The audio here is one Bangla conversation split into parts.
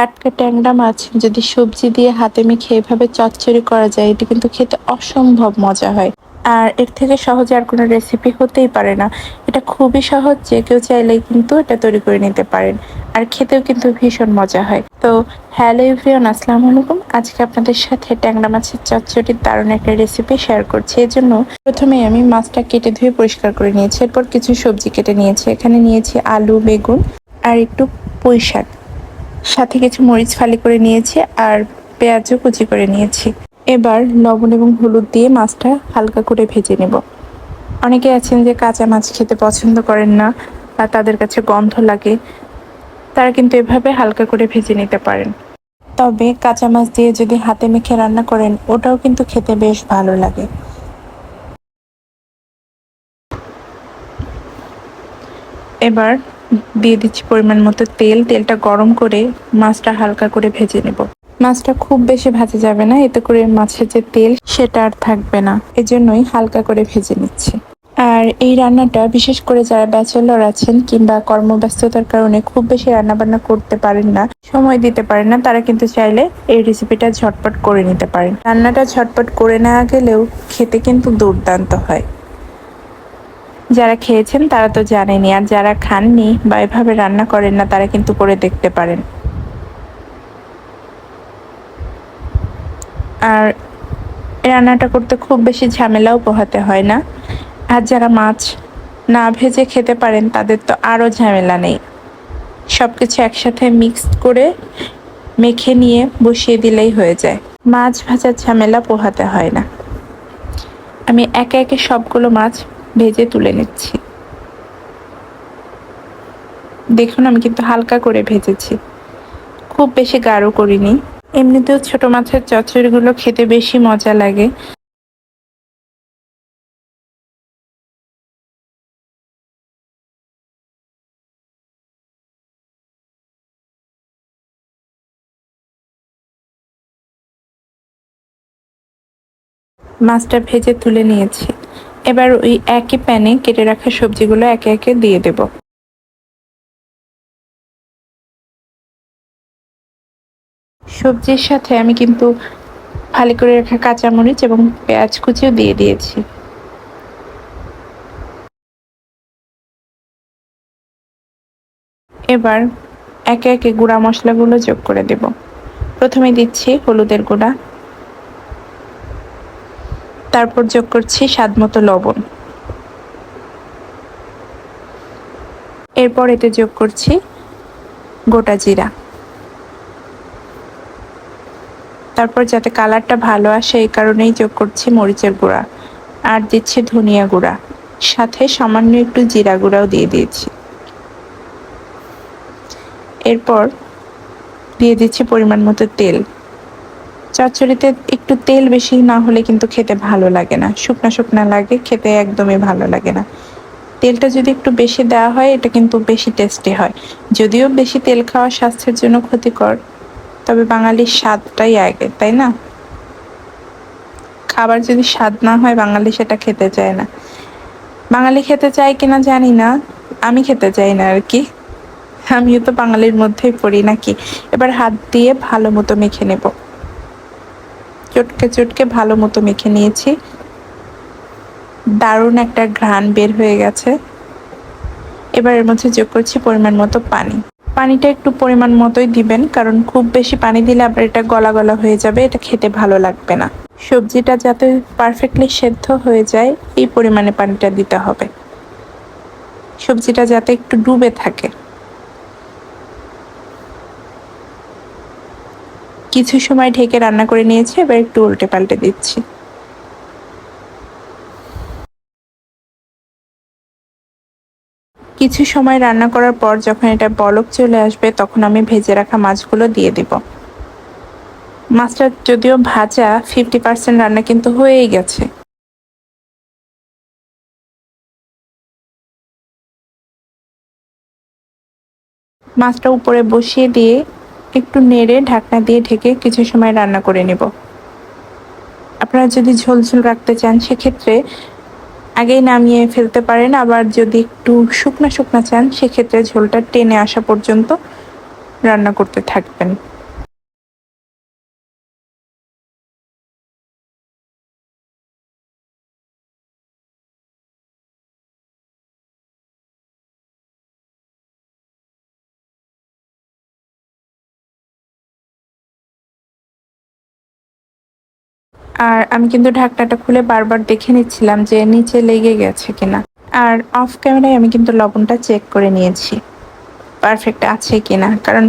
টাটকা ট্যাংরা মাছ যদি সবজি দিয়ে হাতে মেখে এভাবে চচ্চড়ি করা যায়, এটি কিন্তু খেতে অসম্ভব মজা হয়। আর এর থেকে সহজে আর কোনো রেসিপি হতেই পারে না। এটা খুবই সহজ, যে কেউ চাইলেই কিন্তু এটা তৈরি করে নিতে পারেন। আর খেতেও কিন্তু ভীষণ মজা হয়। তো হ্যালো এভরিওয়ান, আসসালামু আলাইকুম। আজকে আপনাদের সাথে ট্যাংরা মাছের চচ্চড়ির দারুণ একটা রেসিপি শেয়ার করছি। এর জন্য প্রথমে আমি মাছটা কেটে ধুয়ে পরিষ্কার করে নিয়েছি। এরপর কিছু সবজি কেটে নিয়েছি। এখানে নিয়েছি আলু, বেগুন আর একটু পুঁই শাক সাথে কিছু মরিচ ফালি করে নিয়েছি আর পেঁয়াজও কুচি করে নিয়েছি। এবার লবণ এবং হলুদ দিয়ে মাছটা হালকা করে ভেজে নেব। অনেকে আছেন যে কাঁচা মাছ খেতে পছন্দ করেন না বা তাদের কাছে গন্ধ লাগে, তারা কিন্তু এভাবে হালকা করে ভেজে নিতে পারেন। তবে কাঁচা মাছ দিয়ে যদি হাতে মেখে রান্না করেন, ওটাও কিন্তু খেতে বেশ ভালো লাগে। এবার দিয়ে দিচ্ছি পরিমাণ মতো তেল। তেলটা গরম করে মাছটা হালকা করে ভেজে নেব। মাছটা খুব বেশি ভাজা যাবে না, এতে করে মাছের যে তেল সেটা আর থাকবে না। এজন্যই হালকা করে ভেজে নিচ্ছি। আর এই রান্নাটা বিশেষ করে যারা ব্যাচেলর আছেন কিংবা কর্মব্যস্ততার কারণে খুব বেশি রান্নাবান্না করতে পারেন না, সময় দিতে পারেন না, তারা কিন্তু চাইলে এই রেসিপিটা ঝটপট করে নিতে পারেন। রান্নাটা ঝটপট করে নেওয়া গেলেও খেতে কিন্তু দুর্দান্ত হয়। যারা খেয়েছেন তারা তো জানেনি আর যারা খাননি বা এভাবে রান্না করেন না, তারা কিন্তু করে দেখতে পারেন। আর রান্নাটা করতে খুব বেশি ঝামেলাও পোহাতে হয় না। আর যারা মাছ না ভেজে খেতে পারেন, তাদের তো আরও ঝামেলা নেই। সব কিছু একসাথে মিক্স করে মেখে নিয়ে বসিয়ে দিলেই হয়ে যায়। মাছ ভাজার ঝামেলা পোহাতে হয় না। আমি একে একে সবগুলো মাছ ভেজে তুলে নিচ্ছি। দেখুন, আমি কিন্তু হালকা করে ভেজেছি। খুব বেশি গাঢ় করিনি। এমনিতেও ছোট মাছের চচ্চড়িগুলো খেতে বেশি মজা লাগে। মাছটা ভেজে তুলে নিয়েছি। এবার ওই একই প্যানে কেটে রাখা সবজিগুলো একে একে দিয়ে দেব। সবজির সাথে আমি কিন্তু ফালি করে রাখা কাঁচামরিচ এবং পেঁয়াজ কুচিও দিয়ে দিয়েছি। এবার একে একে গুঁড়া মশলাগুলো যোগ করে দেব। প্রথমে দিচ্ছি হলুদের গুঁড়া। তারপর যোগ করছি স্বাদ মতো লবণ। এরপর এতে যোগ করছি গোটা জিরা। তারপর যাতে কালারটা ভালো আসে এই কারণেই যোগ করছি মরিচের গুঁড়া। আর দিচ্ছি ধনিয়া গুঁড়া। সাথে সামান্য একটু জিরা গুঁড়াও দিয়ে দিয়েছি। এরপর দিয়ে দিচ্ছি পরিমাণ মতো তেল। চচ্চড়িতে একটু তেল বেশি না হলে কিন্তু খেতে ভালো লাগে না। শুকনা শুকনা লাগে, খেতে একদমই ভালো লাগে না। তেলটা যদি একটু বেশি দেওয়া হয়, এটা কিন্তু বেশি টেস্টি হয়। যদিও বেশি তেল খাওয়া স্বাস্থ্যের জন্য ক্ষতিকর, তবে বাঙালির স্বাদটাই আগে, তাই না? খাবার যদি স্বাদ না হয়, বাঙালি সেটা খেতে চায় না। বাঙালি খেতে চায় কিনা জানি না, আমি খেতে চাই না আর কি। আমিও তো বাঙালির মধ্যেই পড়ি নাকি? এবার হাত দিয়ে ভালো মতো মেখে নেব। চটকে চটকে ভালো মতো মেখে নিয়েছি। দারুণ একটা ঘ্রাণ বের হয়ে গেছে। এবার এর মধ্যে যোগ করছি পরিমাণ মতো পানি। পানিটা একটু পরিমাণ মতোই দিবেন, কারণ খুব বেশি পানি দিলে আবার এটা গলা গলা হয়ে যাবে, এটা খেতে ভালো লাগবে না। সবজিটা যাতে পারফেক্টলি সেদ্ধ হয়ে যায়, এই পরিমাণে পানিটা দিতে হবে। সবজিটা যাতে একটু ডুবে থাকে। কিছু সময় ঢেকে রান্না করে নিয়েছি, এবার একটু উল্টে পাল্টে দিচ্ছি। কিছু সময় রান্না করার পর যখন এটা বলক চলে আসবে, তখন আমি ভেজে রাখা মাছগুলো দিয়ে দিব। মাছটা যদিও ভাজা ফিফটি পার্সেন্ট রান্না কিন্তু হয়েই গেছে। মাছটা উপরে বসিয়ে দিয়ে একটু নেড়ে ঢাকনা দিয়ে ঢেকে কিছু সময় রান্না করে নেব। আপনারা যদি ঝোল ঝোল রাখতে চান, সেক্ষেত্রে আগেই নামিয়ে ফেলতে পারেন। আবার যদি একটু শুকনা শুকনা চান, সেক্ষেত্রে ঝোলটা টেনে আসা পর্যন্ত রান্না করতে থাকবেন। আর আমি কিন্তু ঢাকনাটা খুলে বারবার দেখে নিচ্ছিলাম যে নিচে লেগে গেছে কিনা। আর অফ ক্যামেরায় আমি কিন্তু লবণটা চেক করে নিয়েছি পারফেক্ট আছে কিনা। কারণ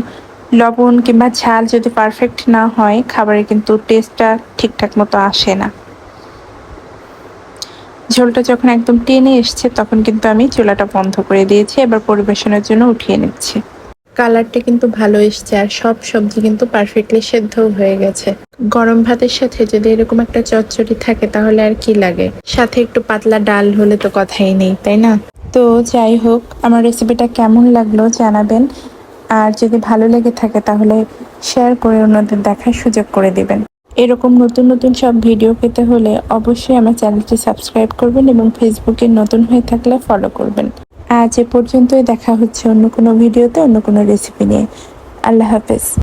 লবণ কিংবা ঝাল যদি পারফেক্ট না হয় খাবারে কিন্তু টেস্টটা ঠিকঠাক মতো আসে না। ঝোলটা যখন একদম টেনে এসছে, তখন কিন্তু আমি চুলাটা বন্ধ করে দিয়েছি, এবার পরিবেশনের জন্য উঠিয়ে নিচ্ছি। কালারটা কিন্তু ভালো এসছে আর সব সবজি কিন্তু পারফেক্টলি সেদ্ধ হয়ে গেছে। গরম ভাতের সাথে যদি এরকম একটা চচ্চড়ি থাকে তাহলে আর কি লাগে? সাথে একটু পাতলা ডাল হলে তো কথাই নেই, তাই না? তো যাই হোক, আমার রেসিপিটা কেমন লাগল জানাবেন। আর যদি ভালো লেগে থাকে তাহলে শেয়ার করে অন্যদের দেখার সুযোগ করে দিবেন। এরকম নতুন নতুন সব ভিডিও পেতে হলে অবশ্যই আমার চ্যানেলটি সাবস্ক্রাইব করবেন এবং ফেসবুকে নতুন হয়ে থাকলে ফলো করবেন। আজ এ পর্যন্তই দেখা হচ্ছে অন্য কোনো ভিডিওতে অন্য কোনো রেসিপি নিয়ে। আল্লাহ হাফেজ।